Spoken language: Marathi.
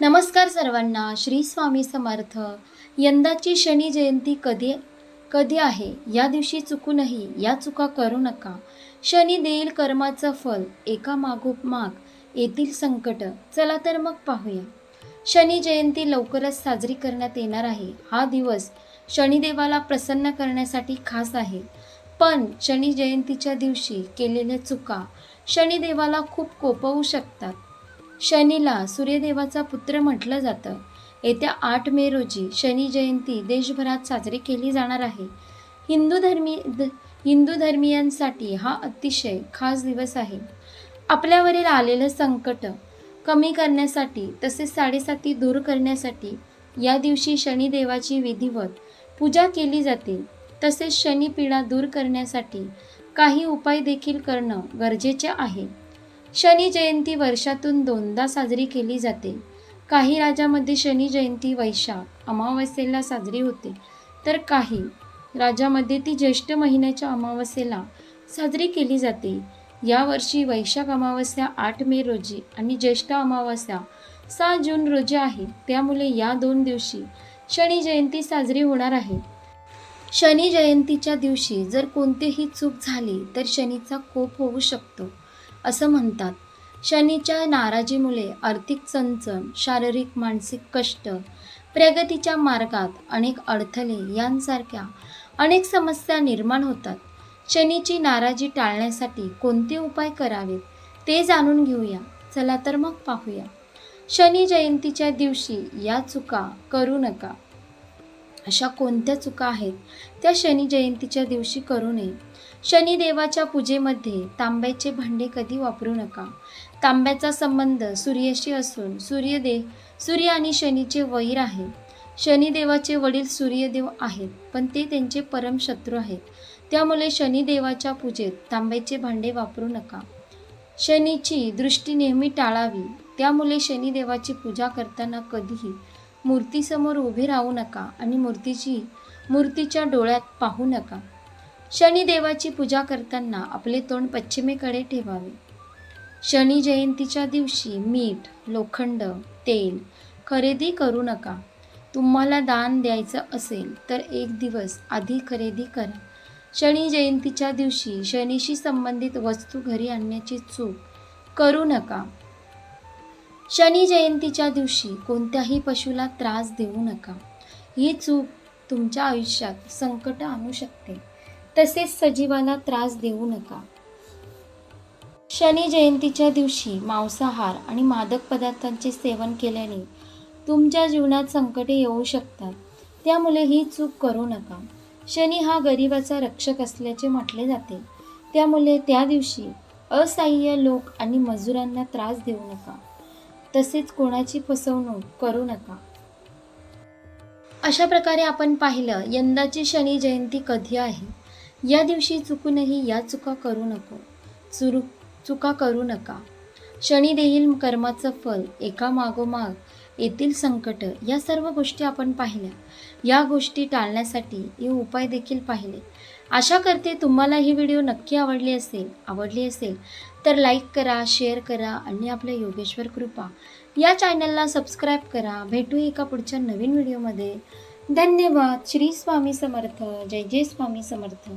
नमस्कार सर्वांना श्री स्वामी समर्थ. यंदाची शनी जयंती कधी कधी आहे? या दिवशी चुकूनही या चुका करू नका. शनी देईल कर्माचं फल एका मागोमाग येतील संकट. चला तर मग पाहूया. शनी जयंती लवकरच साजरी करण्यात येणार आहे. हा दिवस शनिदेवाला प्रसन्न करण्यासाठी खास आहे. पण शनी जयंतीच्या दिवशी केलेल्या चुका शनिदेवाला खूप कोपवू शकतात. शनीला सूर्यदेवाचा पुत्र म्हटलं जातं. येत्या आठ मे रोजी शनी जयंती देशभरात साजरी केली जाणार आहे. हिंदू धर्मी द हिंदू धर्मियांसाठी हा अतिशय खास दिवस आहे. आपल्यावरील आलेलं संकट कमी करण्यासाठी तसेच साडेसाती दूर करण्यासाठी या दिवशी शनिदेवाची विधिवत पूजा केली जाते. तसेच शनिपीडा दूर करण्यासाठी काही उपाय देखील करणं गरजेचे आहे. शनी जयंती वर्षातून दोनदा साजरी केली जाते. काही राज्यामध्ये शनी जयंती वैशाख अमावस्येला साजरी होते. तर काही राज्यामध्ये ती ज्येष्ठ महिन्याच्या अमावस्येला साजरी केली जाते. यावर्षी वैशाख अमावस्या आठ मे रोजी आणि ज्येष्ठ अमावस्या सहा जून रोजी आहे. त्यामुळे या दोन दिवशी शनी जयंती साजरी होणार आहे. शनी जयंतीच्या दिवशी जर कोणतीही चूक झाली तर शनीचा कोप होऊ शकतो. असं म्हणतात. शनीच्या नाराजीमुळे आर्थिक चणचण शारीरिक मानसिक कष्ट प्रगतीच्या मार्गात अनेक अडथळे यांसारख्या अनेक समस्या निर्माण होतात. शनीची नाराजी टाळण्यासाठी कोणते उपाय करावेत ते जाणून घेऊया. चला तर मग पाहूया. शनी जयंतीच्या दिवशी या चुका करू नका. अशा कोणत्या चुका आहेत त्या शनी जयंतीच्या दिवशी करू नये? शनिदेवाच्या पूजेमध्ये तांब्याचे भांडे कधी वापरू नका. तांब्याचा संबंध सूर्याशी असून सूर्यदेव सूर्य आणि शनीचे वैर आहे. शनिदेवाचे वडील सूर्यदेव आहेत पण ते त्यांचे परम शत्रू आहेत. त्यामुळे शनिदेवाच्या पूजेत तांब्याचे भांडे वापरू नका. शनीची दृष्टी नेहमी टाळावी. त्यामुळे शनिदेवाची पूजा करताना कधीही मूर्तीसमोर उभे राहू नका आणि मूर्तीची मूर्तीच्या डोळ्यात पाहू नका. शनिदेवाची पूजा करताना आपले तोंड पश्चिमेकडे ठेवावे. शनी जयंतीच्या दिवशी मीठ लोखंड तेल खरेदी करू नका. तुम्हाला दान द्यायचं असेल तर एक दिवस आधी खरेदी करा. शनी जयंतीच्या दिवशी शनीशी संबंधित वस्तू घरी आणण्याची चूक करू नका. शनी जयंतीच्या दिवशी कोणत्याही पशुला त्रास देऊ नका. ही चूक तुमच्या आयुष्यात संकट आणू शकते. तसेच सजीवाला त्रास देऊ नका. शनी जयंतीच्या दिवशी मांसाहार आणि मादक पदार्थांचे सेवन केल्याने तुमच्या जीवनात संकटे येऊ शकतात. त्यामुळे ही चूक करू नका. शनी हा गरिबाचा रक्षक असल्याचे म्हटले जाते. त्यामुळे त्या दिवशी असहाय्य लोक आणि मजुरांना त्रास देऊ नका. तसेच कोणाची फसवणूक करू नका. अशा प्रकारे आपण पाहिलं यंदाची शनी जयंती कधी आहे? या दिवशी चुकूनही या चुका करू नको. चुरू चुका करू नका. शनी देईल कर्माचं फल एका मागोमाग येथील संकट या सर्व गोष्टी आपण पाहिल्या. या गोष्टी टाळण्यासाठी हे उपाय देखील पाहिले. आशा करते तुम्हाला ही व्हिडिओ नक्की आवडली असेल आवडली असेल तर लाईक करा शेअर करा आणि आपल्या योगेश्वर कृपा या चॅनलला सबस्क्राईब करा. भेटू एका पुढच्या नवीन व्हिडिओमध्ये. धन्यवाद. श्री स्वामी समर्थ. जय जय स्वामी समर्थ.